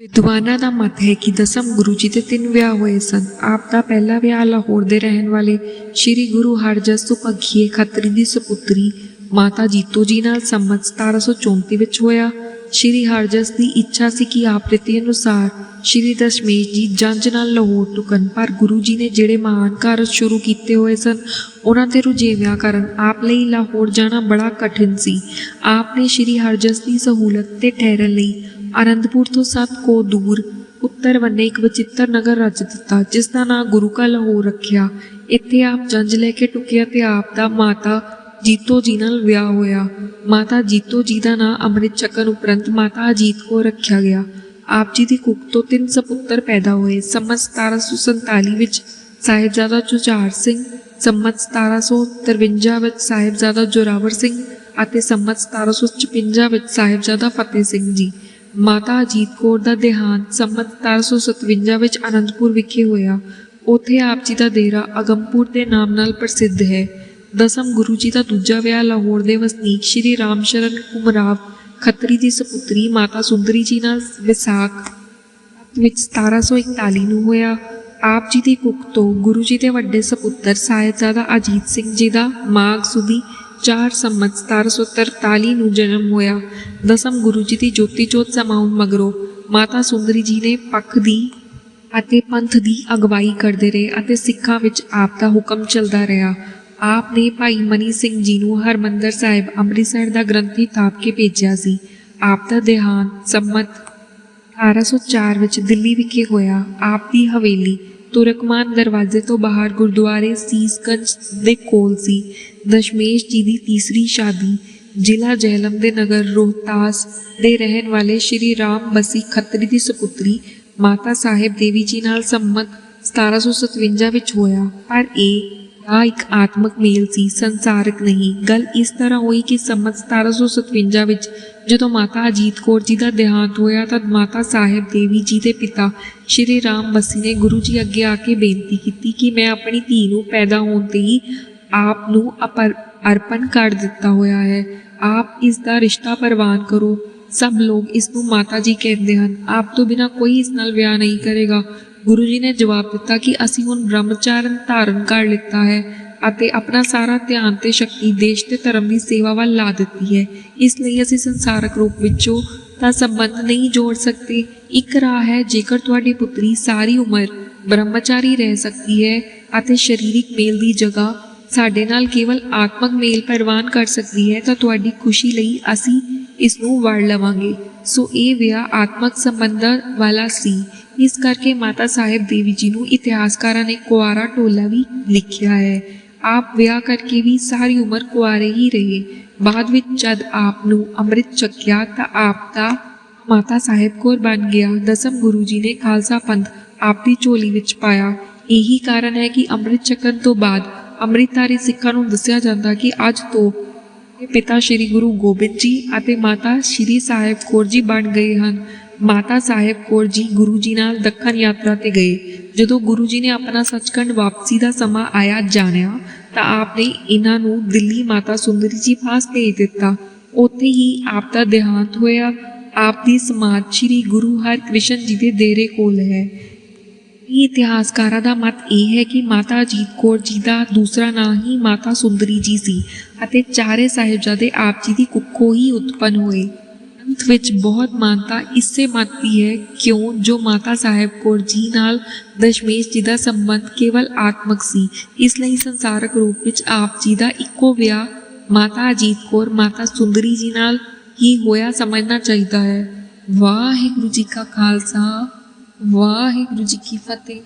ਵਿਦਵਾਨਾਂ ਦਾ ਮਤ ਹੈ ਕਿ ਦਸਮ ਗੁਰੂ ਜੀ ਦੇ ਤਿੰਨ ਵਿਆਹ ਹੋਏ ਸਨ। ਆਪ ਦਾ ਪਹਿਲਾ ਵਿਆਹ ਲਾਹੌਰ ਦੇ ਰਹਿਣ ਵਾਲੇ ਸ੍ਰੀ ਗੁਰੂ ਹਰਜਸ ਸੁਪਖੀਏ ਖੱਤਰੀ ਦੀ ਸੁਪੁੱਤਰੀ ਮਾਤਾ ਜੀਤੋ ਜੀ ਨਾਲ ਸੰਮਤ 1734 ਵਿੱਚ ਹੋਇਆ। ਸ੍ਰੀ ਹਰਜਸ ਦੀ ਇੱਛਾ ਸੀ ਕਿ ਆਪ ਰੀਤੀ ਅਨੁਸਾਰ ਸ੍ਰੀ ਦਸ਼ਮੇਸ਼ ਜੀ ਜੰਜ ਨਾਲ ਲਾਹੌਰ ਟੁਕਨ ਪਰ ਗੁਰੂ ਜੀ ਨੇ ਜਿਹੜੇ ਮਹਾਨ ਕਾਰਜ ਸ਼ੁਰੂ ਕੀਤੇ ਹੋਏ ਸਨ, ਉਹਨਾਂ ਤੇ ਰੁਝੇਵਿਆਂ ਕਾਰਨ ਆਪ ਲਈ ਲਾਹੌਰ ਜਾਣਾ ਬੜਾ ਕਠਿਨ ਸੀ। ਆਪ ਨੇ ਸ੍ਰੀ ਹਰਜਸ ਦੀ ਸਹੂਲਤ ਤੇ ਠਹਿਰਨ ਲਈ ਆਨੰਦਪੁਰ ਤੋਂ ਸੱਤ ਕੋ ਦੂਰ, ਉੱਤਰ ਵੰਨੇ ਇੱਕ ਵਿਚਿੱਤਰ ਨਗਰ ਰਚ ਦਿੱਤਾ ਜਿਸ ਦਾ ਨਾਂ ਗੁਰੂ ਕਾ ਲਾਹੌਰ ਰੱਖਿਆ। ਇੱਥੇ ਆਪ ਜੰਜ ਲੈ ਕੇ ਟੁਕਿਆ ਤੇ ਆਪ ਦਾ ਮਾਤਾ ਜੀਤੋ ਜੀ ਨਾਲ ਵਿਆਹ ਹੋਇਆ। ਮਾਤਾ ਜੀਤੋ ਜੀ ਦਾ ਨਾਂ ਅੰਮ੍ਰਿਤ ਛਕਣ ਉਪਰੰਤ ਮਾਤਾ ਅਜੀਤ ਕੋ ਰੱਖਿਆ ਗਿਆ। ਆਪ ਜੀ ਦੀ ਕੁੱਖ ਤੋਂ ਤਿੰਨ ਸਪੁੱਤਰ ਪੈਦਾ ਹੋਏ। ਸੰਮਤ 1747 ਵਿੱਚ ਸਾਹਿਬਜ਼ਾਦਾ ਜੁਝਾਰ ਸਿੰਘ, ਸੰਮਤ 1753 ਵਿੱਚ ਸਾਹਿਬਜ਼ਾਦਾ ਜੋਰਾਵਰ ਸਿੰਘ ਅਤੇ ਸੰਮਤ 1756 ਵਿੱਚ ਸਾਹਿਬਜ਼ਾਦਾ ਫਤਿਹ ਸਿੰਘ ਜੀ। ਮਾਤਾ ਅਜੀਤ ਕੌਰ ਦਾ ਦੇਹਾਂਤ ਸੰਮਤ 1757 ਵਿੱਚ ਅਨੰਦਪੁਰ ਵਿਖੇ ਹੋਇਆ। ਉੱਥੇ ਆਪ ਜੀ ਦਾ ਡੇਰਾ ਅਗੰਪੁਰ ਦੇ ਨਾਮ ਨਾਲ ਪ੍ਰਸਿੱਧ ਹੈ। ਦਸਮ ਗੁਰੂ ਜੀ ਦਾ ਦੂਜਾ ਵਿਆਹ ਲਾਹੌਰ ਦੇ ਵਸਨੀਕ ਸ਼੍ਰੀ ਰਾਮਸ਼ਰਨ ਕੁਮਰਾਵ ਖੱਤਰੀ ਦੀ ਸੁਪੁੱਤਰੀ ਮਾਤਾ ਸੁੰਦਰੀ ਜੀ ਨਾਲ ਵਿਸਾਖ ਵਿੱਚ 1741 ਨੂੰ ਹੋਇਆ। ਆਪ ਜੀ ਦੀ ਕੁੱਖ ਤੋਂ ਗੁਰੂ ਜੀ ਦੇ ਵੱਡੇ ਸਪੁੱਤਰ ਸਾਹਿਬਜ਼ਾਦਾ ਅਜੀਤ ਸਿੰਘ ਜੀ ਦਾ ਮਾਘ ਸੁਦੀ 4 ਸੰਮਤ 1743 ਨੂੰ ਜਨਮ ਹੋਇਆ। ਦਸਮ ਗੁਰੂ ਜੀ ਦੀ ਜੋਤੀ ਜੋਤ ਸਮਾਉਣ ਮਗਰੋਂ ਮਾਤਾ ਸੁੰਦਰੀ ਜੀ ਨੇ ਪੱਖ ਦੀ ਅਤੇ ਪੰਥ ਦੀ ਅਗਵਾਈ ਕਰਦੇ ਰਹੇ ਅਤੇ ਸਿੱਖਾਂ ਵਿੱਚ ਆਪ ਦਾ ਹੁਕਮ ਚੱਲਦਾ ਰਿਹਾ। ਆਪ ਨੇ ਭਾਈ ਮਨੀ ਸਿੰਘ ਜੀ ਨੂੰ ਹਰਮੰਦਰ ਸਾਹਿਬ ਅੰਮ੍ਰਿਤਸਰ ਦਾ ਗ੍ਰੰਥੀ ਤਾਪ ਕੇ ਭੇਜਿਆ ਸੀ। ਆਪ ਦਾ ਦੇਹਾਂਤ ਸੰਮਤ 1804 ਵਿੱਚ ਦਿੱਲੀ ਵਿਖੇ ਹੋਇਆ। ਆਪ ਦੀ ਹਵੇਲੀ ਤੁਰਕਮਾਨ ਦਰਵਾਜ਼ੇ ਤੋਂ ਬਾਹਰ ਗੁਰਦੁਆਰੇ ਸੀਸਗੰਜ ਦੇ ਕੋਲ ਸੀ। ਦਸ਼ਮੇਸ਼ ਜੀ ਦੀ ਤੀਸਰੀ ਸ਼ਾਦੀ, ਜ਼ਿਲ੍ਹਾ ਜਹਿਲਮ ਦੇ ਨਗਰ ਰੋਹਤਾਸ ਦੇ ਰਹਿਣ ਵਾਲੇ ਸ਼੍ਰੀ ਰਾਮ ਬਸੀ ਖੱਤਰੀ ਦੀ ਸੁਪੁੱਤਰੀ ਮਾਤਾ ਸਾਹਿਬ ਦੇਵੀ ਜੀ ਨਾਲ ਸੰਮਤ 1757 ਵਿੱਚ ਹੋਇਆ। ਪਰ ਇਹ ਆ ਇੱਕ ਆਤਮਿਕ ਮੇਲ ਸੀ, ਸੰਸਾਰਿਕ ਨਹੀਂ। ਗੱਲ ਇਸ ਤਰ੍ਹਾਂ ਹੋਈ ਕਿ ਸੰਮਤ 1757 ਵਿੱਚ ਜਦੋਂ ਮਾਤਾ ਅਜੀਤ ਕੌਰ ਜੀ ਦਾ ਦੇਹਾਂਤ ਹੋਇਆ ਤਾਂ ਮਾਤਾ ਸਾਹਿਬ ਦੇਵੀ ਜੀ ਦੇ ਪਿਤਾ ਸ਼੍ਰੀ ਰਾਮ ਬਸੀ ਨੇ ਗੁਰੂ ਜੀ ਅੱਗੇ ਆ ਕੇ ਬੇਨਤੀ ਕੀਤੀ ਕਿ ਮੈਂ ਆਪਣੀ ਧੀ ਨੂੰ ਪੈਦਾ ਹੋਣ ਤੇ ਹੀ ਆਪ ਨੂੰ ਅਪਰ, ਅਰਪਣ ਕਰ ਦਿੱਤਾ ਹੋਇਆ ਹੈ। ਆਪ ਇਸ ਦਾ ਰਿਸ਼ਤਾ ਪ੍ਰਵਾਨ ਕਰੋ। ਸਭ ਲੋਕ ਇਸ ਨੂੰ ਮਾਤਾ ਜੀ ਕਹਿੰਦੇ ਹਨ। ਆਪ ਤੋਂ ਬਿਨਾ ਕੋਈ ਇਸ ਨਾਲ ਵਿਆਹ ਨਹੀਂ ਕਰੇਗਾ। ਗੁਰੂ ਜੀ ਨੇ ਜਵਾਬ ਦਿੱਤਾ ਕਿ ਅਸੀਂ ਹੁਣ ਬ੍ਰਹਮਚਾਰਨ ਧਾਰਨ ਕਰ ਲਿੱਤਾ ਹੈ ਅਤੇ ਆਪਣਾ ਸਾਰਾ ਧਿਆਨ ਤੇ ਸ਼ਕਤੀ ਦੇਸ਼ ਤੇ ਧਰਮ ਦੀ ਸੇਵਾ ਵੱਲ ਲਾ ਦਿੱਤੀ ਹੈ। ਇਸ ਲਈ ਅਸੀਂ ਸੰਸਾਰਕ ਰੂਪ ਵਿੱਚੋਂ ਤਾਂ ਸੰਬੰਧ ਨਹੀਂ ਜੋੜ ਸਕਦੇ। ਇੱਕ ਰਾਹ ਹੈ ਜੇਕਰ ਤੁਹਾਡੀ ਪੁੱਤਰੀ ਸਾਰੀ ਉਮਰ ਬ੍ਰਹਮਚਾਰੀ ਰਹਿ ਸਕਦੀ ਹੈ ਅਤੇ ਸਰੀਰਿਕ ਮੇਲ ਦੀ ਜਗ੍ਹਾ ਸਾਡੇ ਨਾਲ ਕੇਵਲ ਆਤਮਕ ਮੇਲ ਪ੍ਰਵਾਨ ਕਰ ਸਕਦੀ ਹੈ ਤਾਂ ਤੁਹਾਡੀ ਖੁਸ਼ੀ ਲਈ ਅਸੀਂ ਇਸ ਨੂੰ ਵੜ ਲਵਾਂਗੇ। ਸੋ ਇਹ ਵਿਆਹ ਆਤਮਕ ਸੰਬੰਧਾਂ ਵਾਲਾ ਸੀ। ਇਸ ਕਰਕੇ ਮਾਤਾ ਸਾਹਿਬ ਦੇਵੀ ਜੀ ਨੂੰ ਇਤਿਹਾਸਕਾਰਾਂ ਨੇ ਕੁਆਰਾ ਟੋਲਾ ਵੀ ਲਿਖਿਆ ਹੈ। ਆਪ ਵਿਆਹ ਕਰਕੇ ਵੀ ਸਾਰੀ ਉਮਰ ਕੁਆਰੇ ਹੀ ਰਹੇ। ਬਾਅਦ ਵਿੱਚ ਜਦ ਆਪ ਨੂੰ ਅੰਮ੍ਰਿਤ ਛਕਿਆ ਤਾਂ ਆਪ ਦਾ ਮਾਤਾ ਸਾਹਿਬ ਕੌਰ ਬਣ ਗਿਆ। ਦਸਮ ਗੁਰੂ ਜੀ ਨੇ ਖਾਲਸਾ ਪੰਥ ਆਪ ਦੀ ਝੋਲੀ ਵਿੱਚ ਪਾਇਆ। ਇਹੀ ਕਾਰਨ ਹੈ ਕਿ ਅੰਮ੍ਰਿਤ ਛਕਣ ਤੋਂ ਬਾਅਦ ਅੰਮ੍ਰਿਤਧਾਰੀ ਸਿੱਖਾਂ ਨੂੰ ਦੱਸਿਆ ਜਾਂਦਾ ਕਿ ਅੱਜ ਤੋਂ ਪਿਤਾ ਸ੍ਰੀ ਗੁਰੂ ਗੋਬਿੰਦ ਜੀ ਅਤੇ ਮਾਤਾ ਸ੍ਰੀ ਸਾਹਿਬ ਕੌਰ ਜੀ ਬਣ ਗਏ ਹਨ। ਮਾਤਾ ਸਾਹਿਬ ਕੌਰ ਜੀ ਗੁਰੂ ਜੀ ਨਾਲ ਦੱਖਣ ਯਾਤਰਾ ਤੇ ਗਏ। ਜਦੋਂ ਗੁਰੂ ਜੀ ਨੇ ਆਪਣਾ ਸੱਚਖੰਡ ਵਾਪਸੀ ਦਾ ਸਮਾਂ ਆਇਆ ਜਾਣਿਆ, ਤਾਂ ਆਪ ਨੇ ਇਹਨਾਂ ਨੂੰ ਦਿੱਲੀ ਮਾਤਾ ਸੁੰਦਰੀ ਜੀ ਪਾਸ ਭੇਜ ਦਿੱਤਾ। ਉੱਥੇ ਹੀ ਆਪ ਦਾ ਦੇਹਾਂਤ ਹੋਇਆ। ਆਪ ਦੀ ਸਮਾਧ ਸ੍ਰੀ ਗੁਰੂ ਹਰਕ੍ਰਿਸ਼ਨ ਜੀ ਦੇ ਡੇਰੇ ਕੋਲ ਹੈ। ਇਹ ਇਤਿਹਾਸਕਾਰਾਂ ਦਾ ਮਤ ਇਹ ਹੈ ਕਿ ਮਾਤਾ ਅਜੀਤ ਕੌਰ ਜੀ ਦਾ ਦੂਸਰਾ ਨਾਂ ਹੀ ਮਾਤਾ ਸੁੰਦਰੀ ਜੀ ਸੀ। ਅਤੇ ਚਾਰੇ ਸਾਹਿਬਜ਼ਾਦੇ ਆਪ ਜੀ ਦੀ ਕੁੱਖੋਂ ਹੀ ਉਤਪੰਨ ਹੋਏ। ਅੰਤ ਵਿੱਚ ਬਹੁਤ ਮਾਨਤਾ ਇਸੇ ਮਤ ਦੀ ਹੈ, ਕਿਉਂ ਜੋ ਮਾਤਾ ਸਾਹਿਬ ਕੌਰ ਜੀ ਨਾਲ ਦਸ਼ਮੇਸ਼ ਜੀ ਦਾ ਸੰਬੰਧ ਕੇਵਲ ਆਤਮਕ ਸੀ, ਇਸ ਲਈ ਸੰਸਾਰਕ ਰੂਪ ਵਿੱਚ ਆਪ ਜੀ ਦਾ ਇੱਕੋ ਵਿਆਹ ਮਾਤਾ ਅਜੀਤ ਕੌਰ, ਮਾਤਾ ਸੁੰਦਰੀ ਜੀ ਨਾਲ ਹੀ ਹੋਇਆ ਸਮਝਣਾ ਚਾਹੀਦਾ ਹੈ। ਵਾਹਿਗੁਰੂ ਜੀ ਕਾ ਖਾਲਸਾ, ਵਾਹਿਗੁਰੂ ਜੀ ਕੀ ਫਤਿਹ।